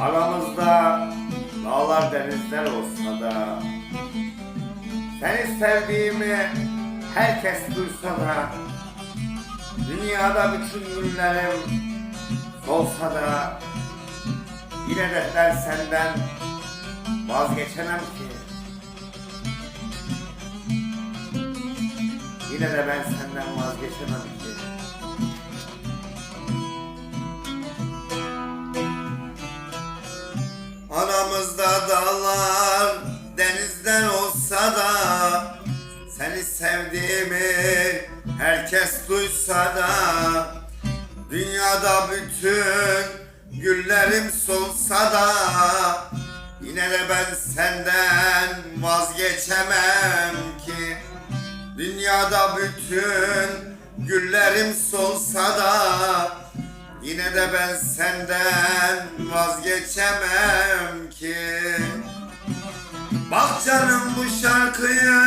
Aramızda dağlar denizler olsa da Seni sevdiğimi herkes duysa da Dünyada bütün günlerim solsa da Yine de ben senden vazgeçemem ki. Yine de ben senden vazgeçemem Aramızda dağlar denizden olsa da Seni sevdiğimi herkes duysa da Dünyada bütün güllerim solsa da Yine de ben senden vazgeçemem ki. Dünyada bütün güllerim solsa da Yine de ben senden vazgeçemem ki. Bak canım bu şarkıyı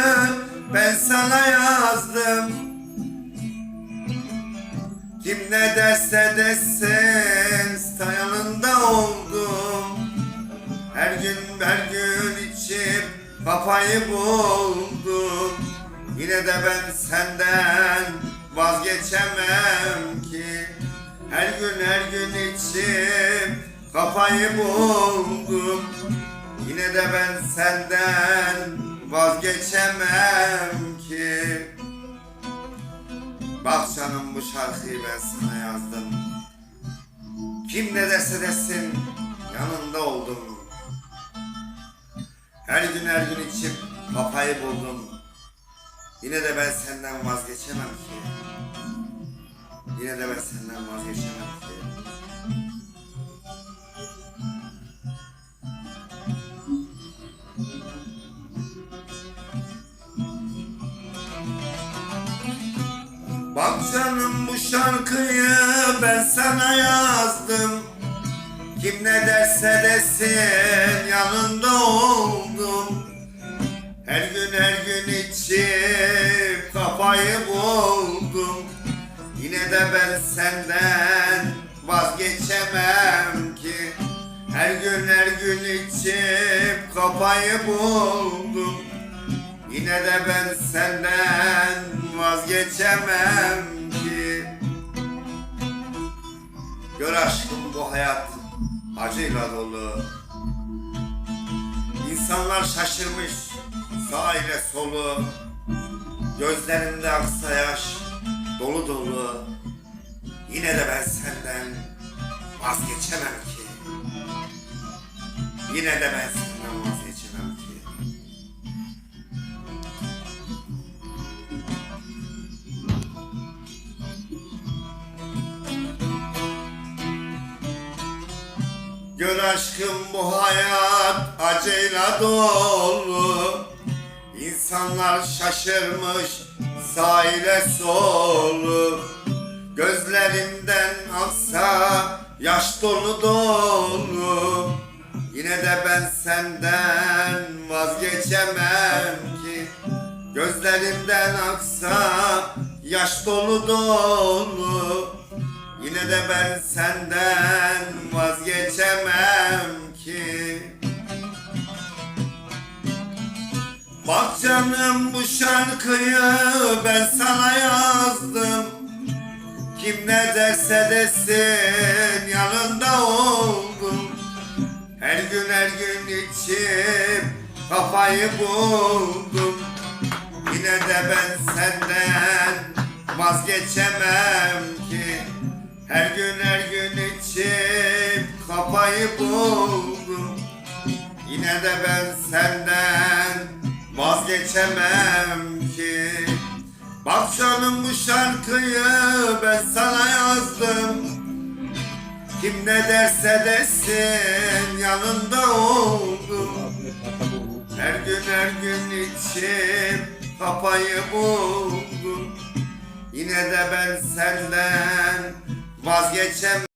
ben sana yazdım. Kim ne derse desin yanında oldum. Her gün her gün içip kafayı buldum. Yine de ben senden vazgeçemem ki. Her gün her gün içip kafayı buldum. Yine de ben senden vazgeçemem ki. Bak canım bu şarkıyı ben sana yazdım. Kim ne derse desin yanında oldum. Her gün her gün içip kafayı buldum. Yine de ben senden vazgeçemem ki. Yine de ben senden vazgeçemem ki canım bu şarkıyı ben sana yazdım. Kim ne derse desin yanında oldum. Her gün her gün içip kafayı buldum. Yine de ben senden vazgeçemem ki. Her gün her gün içip kafayı buldum. Yine de ben senden vazgeçemem hayat acıyla dolu. İnsanlar şaşırmış sağ ile solu. Gözlerinde aksa yaş dolu dolu. Yine de ben senden vazgeçemem ki. Yine de ben senden Gör aşkım bu hayat acıyla dolu. İnsanlar şaşırmış sağ ile solu. Gözlerimden aksa yaş dolu dolu. Yine de ben senden vazgeçemem ki. Gözlerimden aksa yaş dolu dolu. Yine de ben senden Bak canım bu şarkıyı ben sana yazdım. Kim ne derse desin yanında oldum. Her gün her gün içip kafayı buldum. Yine de ben senden vazgeçemem ki. Her gün her gün içip kafayı buldum. Yine de ben senden vazgeçemem ki. Bak canım bu şarkıyı ben sana yazdım. Kim ne derse desin yanında oldum. Her gün her gün içip kafayı buldum. Yine de ben senden vazgeçemem